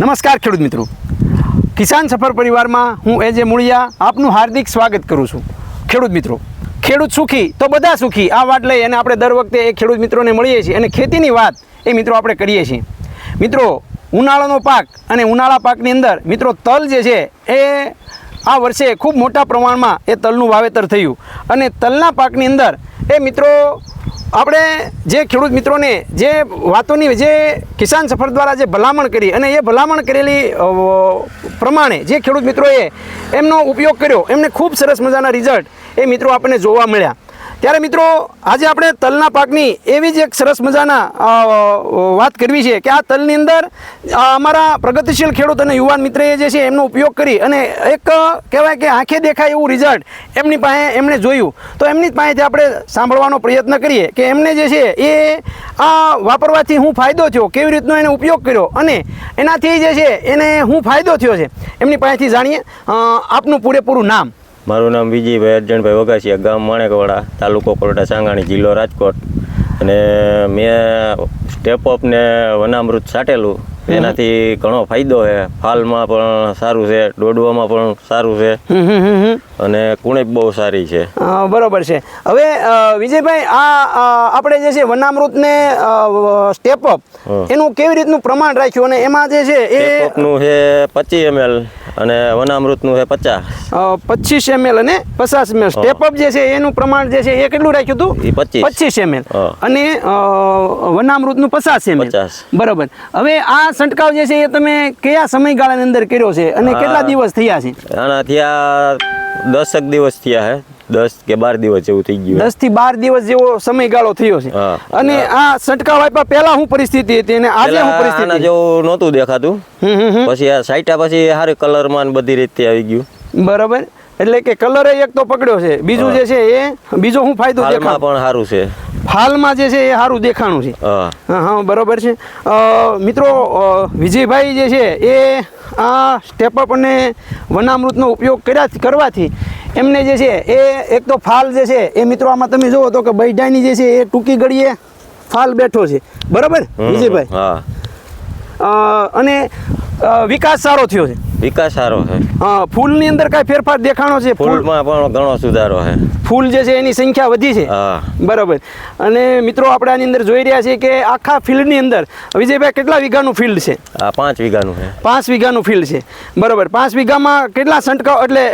નમસ્કાર ખેડૂત મિત્રો. કિસાન સફર પરિવારમાં હું એજે મૂળિયા આપનું હાર્દિક સ્વાગત કરું છું. ખેડૂત મિત્રો, ખેડૂત સુખી તો બધા સુખી. આ વાત લઈ અને આપણે દર વખતે એ ખેડૂત મિત્રોને મળીએ છીએ અને ખેતીની વાત એ મિત્રો આપણે કરીએ છીએ. મિત્રો, ઉનાળાનો પાક અને ઉનાળા પાકની અંદર મિત્રો તલ જે છે એ આ વર્ષે ખૂબ મોટા પ્રમાણમાં એ તલનું વાવેતર થયું. અને તલના પાકની અંદર એ મિત્રો આપણે જે ખેડૂત મિત્રોને જે વાતોની જે કિસાન સફર દ્વારા જે ભલામણ કરી અને એ ભલામણ કરેલી પ્રમાણે જે ખેડૂત મિત્રોએ એમનો ઉપયોગ કર્યો, એમને ખૂબ સરસ મજાના રિઝલ્ટ એ મિત્રો આપણને જોવા મળ્યા. ત્યારે મિત્રો, આજે આપણે તલના પાકની એવી જ એક સરસ મજાના વાત કરવી છે કે આ તલની અંદર અમારા પ્રગતિશીલ ખેડૂત અને યુવાન મિત્રએ જે છે એમનો ઉપયોગ કરી અને એક કહેવાય કે આંખે દેખાય એવું રિઝલ્ટ એમની પાસે એમણે જોયું. તો એમની પાસેથી આપણે સાંભળવાનો પ્રયત્ન કરીએ કે એમને જે છે એ આ વાપરવાથી હું ફાયદો થયો, કેવી રીતનો એને ઉપયોગ કર્યો અને એનાથી જે છે એને હું ફાયદો થયો છે. એમની પાસેથી જાણીએ. આપનું પૂરેપૂરું નામ. મારું નામ વિજયભાઈ અર્જણભાઈ વગાસિયા, ગામ માણેકવાડા, તાલુકો કોરડા સાંગાણી, જિલ્લો રાજકોટ. અને મેં સ્ટેપ અપ ને વનામૃત છાંટેલું એનાથી ઘણો ફાયદો છે. ફાલમાં પણ સારું છે દોડવામાં પણ સારું છે. અને કુણેક બહુ સારી છે. બરોબર છે. હવે વિજયભાઈ આ આપણે જે છે વનામૃતને સ્ટેપ અપ. એનું કેવી રીતનું પ્રમાણ રાખ્યું? અને એમાં જે છે એ નું છે પચીસ એમએલ અને વનામૃતનું છે પચાસ. પચીસ એમએલ અને પચાસ એમએલ. સ્ટેપ અપ જે છે એનું પ્રમાણ જે છે એ કેટલું રાખ્યું હતું? ઈ 25. પચીસ એમએલ. અને વનામૃત વનામૃતનું પચાસ એમએલ. 50. બરોબર. હવે આ છંટકાવ જે છે એ તમે કયા સમયગાળાની અંદર કર્યો છે અને કેટલા દિવસ થયા છે? આનાથી આ દસક દિવસ થયા હે. દસ કે બાર દિવસ જેવું થઈ ગયું દસથી બાર દિવસ જેવો સમયગાળો થયો છે. અને આ છંટકાવ આપ્યા પહેલા હું પરિસ્થિતિ હતી અને આજે હું આના પરિસ્થિતિ? જેવું નહોતું દેખાતું. પછી આ સાઈટા પછી હારે કલરમાં બધી રીતે આવી ગયું. બરાબર. એટલે કે કલર એક તો પકડ્યો છે. બીજું જે છે એ બીજો શું ફાયદો હાલમાં પણ સારું છે. ફાલમાં જે છે એ સારું દેખાણું છે. હા. હા હા બરોબર છે. મિત્રો વિજયભાઈ જે છે એ આ સ્ટેપ અપ અને વનામૃતનો ઉપયોગ કર્યા કરવાથી એમને જે છે એ એક તો ફાલ જે છે એ મિત્રો આમાં તમે જુઓ તો કે બૈઢાની જે છે એ ટૂંકી ગળીએ ફાલ બેઠો છે. બરાબર? વિજયભાઈ? અને વિકાસ સારો થયો છે. વિકાસ સારો છે. હા ફૂલની અંદર કાંઈ ફેરફાર દેખાણો છે? ફૂલમાં પણ ઘણો સુધારો છે. ફૂલ જે છે એની સંખ્યા વધી છે? હા. બરાબર. અને મિત્રો આપણે આની અંદર જોઈ રહ્યા છીએ કે આખા ફિલ્ડની અંદર વિજયભાઈ કેટલા વીઘાનું ફિલ્ડ છે? આ પાંચ વીઘાનું છે. પાંચ વીઘાનું ફિલ્ડ છે. બરાબર. પાંચ વીઘામાં કેટલા સંટકાવ એટલે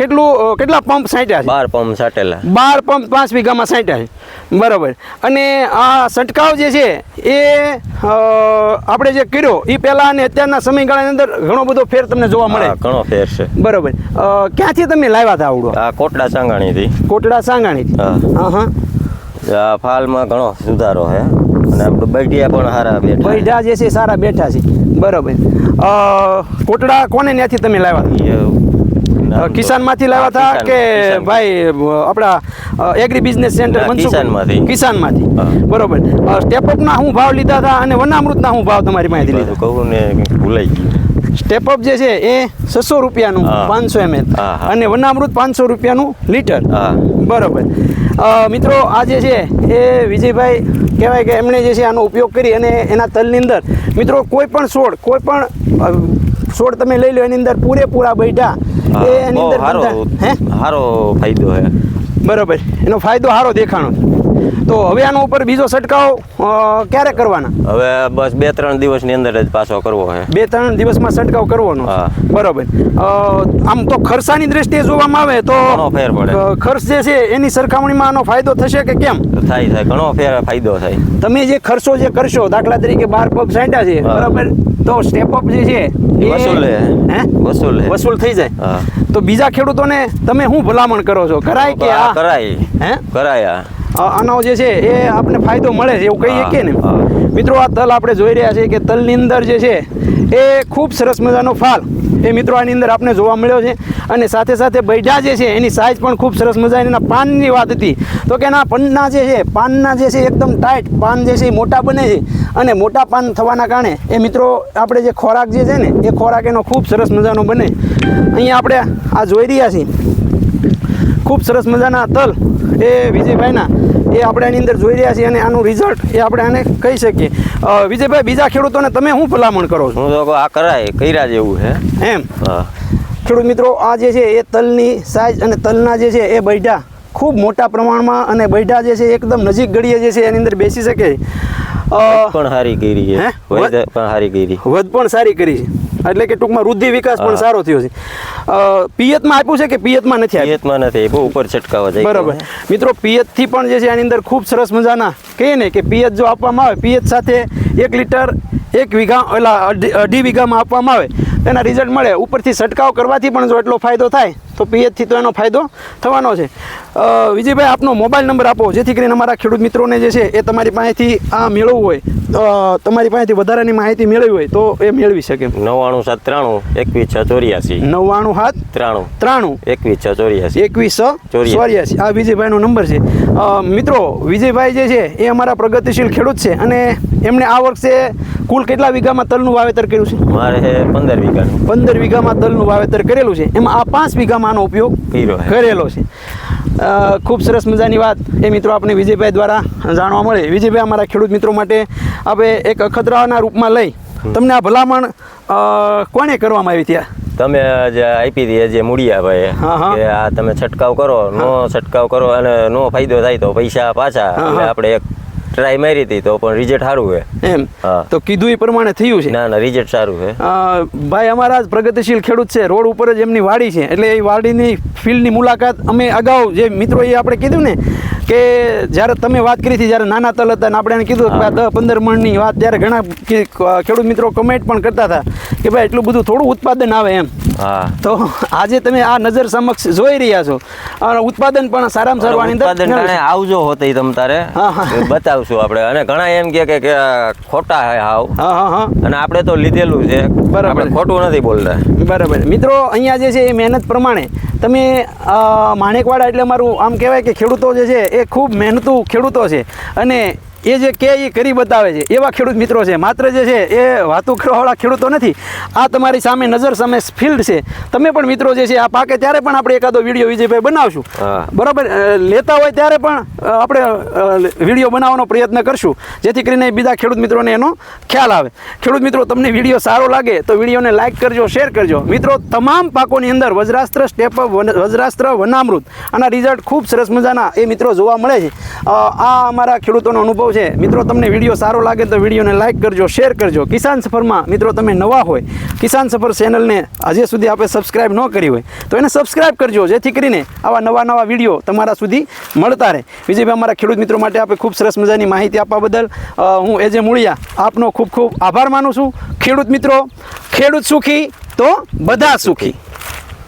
કેટલું કેટલા પંપ સાંટ્યા છે? બાર પંપ સાટેલા. બાર પંપ પાંચ વીઘામાં સાંટ્યા છે. બરાબર. અને આ સંટકાવ જે છે એ આપણે જે કર્યો એ પહેલાં અને અત્યારના સમયગાળાની અંદર ઘણો બધો ફેર તમને જોવા મળે? ઘણો ફેર છે. બરોબર. ક્યાંથી તમે લાવ્યા હતા આવડો? આ કોટડા સાંગાણીથી. કોટડા સાંગાણીથી? હા. હા ફાલમાં ઘણો સુધારો છે અને આપણે બૈડિયા પણ સારા બેઠા બૈઠા જે છે સારા બેઠા છે. બરોબર. કોટડા કોને ત્યાંથી તમે લાવ્યા કિસાનમાંથી લાવ્યા હતા કે ભાઈ આપણા એગ્રી બિઝનેસ સેન્ટર ના, મનસુખ કિસાનમાંથી. બરોબર. સ્ટેપ હું ભાવ લીધા હતા અને વનામૃતના હું ભાવ તમારી માહિતી લીધો. કહું ને ભૂલાઈ ગયું. સ્ટેપ અપ જે છે એ છસો રૂપિયાનું પાંચસો એમએલ. અને વનામૃત પાંચસો રૂપિયાનું લીટર. બરોબર. મિત્રો આ જે છે એ વિજયભાઈ કહેવાય કે એમણે જે છે આનો ઉપયોગ કરી અને એના તલની અંદર મિત્રો કોઈ પણ છોડ કોઈ પણ છોડ તમે લઈ લો એની અંદર પૂરેપૂરા બૈઠા એની અંદર હે? સારો ફાયદો હે. બરોબર. એનો ફાયદો સારો દેખાણો. તો હવે આનો ઉપર બીજો છંટકાવ ક્યારે કરવાના? હવે બસ બે ત્રણ દિવસની અંદર જ પાછો કરવો છે બે ત્રણ દિવસમાં છંટકાવ કરવાનો હા. બરોબર. આમ તો ખર્ચાની દ્રષ્ટિએ જોવામાં આવે તો ફેર પડે. ખર્ચ જે છે એની સરખામણીમાં આનો ફાયદો થશે કે કેમ? થાય થાય. ઘણો ફેર ફાયદો થાય. તમે જે ખર્ચો જે કરશો દાખલા તરીકે બાર પગ સાંટ્યા છે હા. બરાબર? તો સ્ટેપ અપ જે છે એ- વસૂલે. હે. વસૂલે. વસૂલ થઈ જાય. તો બીજા ખેડૂતોને તમે શું ભલામણ કરો છો? કરાય કે આ? કરાય. હે? કરાય આનો જે છે એ આપણે ફાયદો મળે છે એવું કહીએ કે ને? મિત્રો આ તલ આપણે જોઈ રહ્યા છીએ કે તલની અંદર જે છે એ ખૂબ સરસ મજાનો ફાલ. એ મિત્રો આની અંદર આપણે જોવા મળ્યો છે. અને સાથે સાથે બૈઢા જે છે, એની સાઇઝ પણ ખૂબ સરસ મજાની એના પાનની વાત હતી. તો કે એના પન્ના જે છે, પાનના જે છે, એકદમ ટાઈટ પાન જે છે, એ મોટા બને છે. અને મોટા પાન થવાના કારણે એ મિત્રો આપણે જે ખોરાક જે છે ને, એ ખોરાક એનો ખૂબ સરસ મજાનો બને. અહીંયા આપણે આ જોઈ રહ્યા છીએ. ખૂબ સરસ મજાના તલ એ વિજયભાઈના. એ આપણે એની અંદર જોઈ રહ્યા છીએ અને આનું રિઝલ્ટ એ આપણે આને કહી શકીએ. વિજયભાઈ બીજા ખેડૂતોને તમે શું ભલામણ કરો છો? હું તો આ કરાય કર્યા જેવું હે એમ? ખેડૂત મિત્રો આ જે છે એ તલની સાઇઝ અને તલના જે છે એ બૈઢા ખૂબ મોટા પ્રમાણમાં અને બૈઢા જે છે એકદમ નજીક ગળીએ જે છે એની અંદર બેસી શકે. પણ સારી કરી? છે. વૈદ પણ સારી કરી. વધ પણ સારી કરી છે. એટલે કે ટૂંકમાં વૃદ્ધિ વિકાસ પણ સારો થયો છે. પિયતમાં આપ્યું છે કે પિયતમાં નથી આપ્યું? પિયતમાં નથી બહુ ઉપર છટકાવા જાય બરાબર. મિત્રો પિયતથી પણ જે છે આની અંદર ખૂબ સરસ મજાના કહીએ ને કે પિયત જો આપવામાં આવે પિયત સાથે એક લીટર એક વીઘા એટલે અઢી વીઘામાં આપવામાં આવે એના રિઝલ્ટ મળે. ઉપરથી છંટકાવ કરવાથી પણ જો એટલો ફાયદો થાય તો પીએચથી તો એનો ફાયદો થવાનો છે. વિજયભાઈ આપનો મોબાઈલ નંબર આપો જેથી કરીને અમારા ખેડૂત મિત્રોને જે છે એ તમારી પાસેથી આ મેળવવું હોય. તમારી પાસેથી વધારાની માહિતી મેળવી હોય તો એ મેળવી શકે. નવ્વાણું સાત ત્રાણું એકવીસ છ ચોર્યાસી. નવ્વાણું સાત ત્રાણું. ત્રાણું. એકવીસ છ ચોર્યાસી. એકવીસ ચોર્યાસી. ચોર્યાસી. આ વિજયભાઈનો નંબર છે. મિત્રો વિજયભાઈ જે છે એ અમારા પ્રગતિશીલ ખેડૂત છે અને એમણે આ વર્ષે કુલ કેટલા વીઘામાં તલનું વાવેતર કર્યું છે? મારે પંદર વીઘાનું. પંદર વીઘામાં તલનું વાવેતર કરેલું છે. એમાં આ પાંચ વીઘામાં આનો ઉપયોગ કરેલો છે. ખૂબ સરસ મજાની વાત. એ મિત્રો આપણે વિજયભાઈ દ્વારા જાણવા મળે. વિજયભાઈ અમારા ખેડૂત મિત્રો માટે આપણે એક અખતરાના રૂપમાં લઈ તમને આ ભલામણ કોને કોણે કરવામાં આવી ત્યાં? તમે જે આપી હતી જે મૂડિયા ભાઈ. કે આ તમે છંટકાવ કરો નો છંટકાવ કરો અને નો ફાયદો થાય તો પૈસા પાછા. આપણે એક ટ્રાય મારી હતી તો પણ રિઝલ્ટ સારું છે. એમ? તો કીધું એ પ્રમાણે થયું છે? ના ના રિઝલ્ટ સારું છે. ભાઈ અમારા જ પ્રગતિશીલ ખેડૂત છે રોડ ઉપર જ એમની વાડી છે એટલે એ વાડીની ફિલ્ડની મુલાકાત અમે અગાઉ જે મિત્રો એ આપણે કીધું ને કે જ્યારે તમે વાત કરી હતી જ્યારે નાના તલ હતા ને આપણે એને કીધું કે દસ પંદર મણની વાત ત્યારે ઘણા ખેડૂત મિત્રો કમેન્ટ પણ કરતા હતા કે ભાઈ એટલું બધું થોડું ઉત્પાદન આવે એમ. તો આજે તમે આ નજર સમક્ષ જોઈ રહ્યા છો. અને ઉત્પાદન પણ સારામાં સારું આની અંદર ઉત્પાદન ટાણે આવજો હોતી તમ તારે. બતાવશું આપણે. અને ઘણા એમ કે કે- ખોટા હે હાવ. હા હા હા. અને આપણે તો લીધેલું છે. બરાબર. આપણે ખોટું નથી બોલતા. બરાબર. મિત્રો અહીંયા જે છે એ મહેનત પ્રમાણે તમે માણેકવાડા એટલે મારું આમ કહેવાય કે ખેડૂતો જે છે એ ખૂબ મહેનતુ ખેડૂતો છે. અને એ જે કે એ કરી બતાવે છે એવા ખેડૂત મિત્રો છે. માત્ર જે છે એ વાતો કરવાવાળા ખેડૂતો નથી. આ તમારી સામે નજર સામે ફિલ્ડ છે. તમે પણ મિત્રો જે છે આ પાકે ત્યારે પણ આપણે એકાદો વીડિયો વિજયભાઈ બનાવશું. બરાબર? લેતા હોય ત્યારે પણ આપણે વીડિયો બનાવવાનો પ્રયત્ન કરશું. જેથી કરીને બીજા ખેડૂત મિત્રોને એનો ખ્યાલ આવે. ખેડૂત મિત્રો તમને વીડિયો સારો લાગે તો વિડીયોને લાઇક કરજો શેર કરજો. મિત્રો તમામ પાકોની અંદર વજ્રાસ્ત્ર સ્ટેપ વજ્રાસ્ત્ર વનામૃત આના રિઝલ્ટ ખૂબ સરસ મજાના એ મિત્રો જોવા મળે છે. આ અમારા ખેડૂતોનો અનુભવ છે. મિત્રો, તમને વીડિયો સારો લાગે તો વિડીયોને લાઇક કરજો શેર કરજો. કિસાન સફરમાં, મિત્રો, તમે નવા હોય, કિસાન સફર ચેનલને આજે સુધી આપણે સબસ્ક્રાઇબ ન કરી હોય, તો એને સબસ્ક્રાઇબ કરજો, જેથી કરીને આવા નવા નવા વીડિયો તમારા સુધી મળતા રહે. વિજયભાઈ, અમારા ખેડૂત મિત્રો માટે આપણે ખૂબ સરસ મજાની માહિતી આપવા બદલ હું હું એજે મૂળિયા આપનો ખૂબ ખૂબ આભાર માનું છું. ખેડૂત મિત્રો, ખેડૂત સુખી તો બધા સુખી.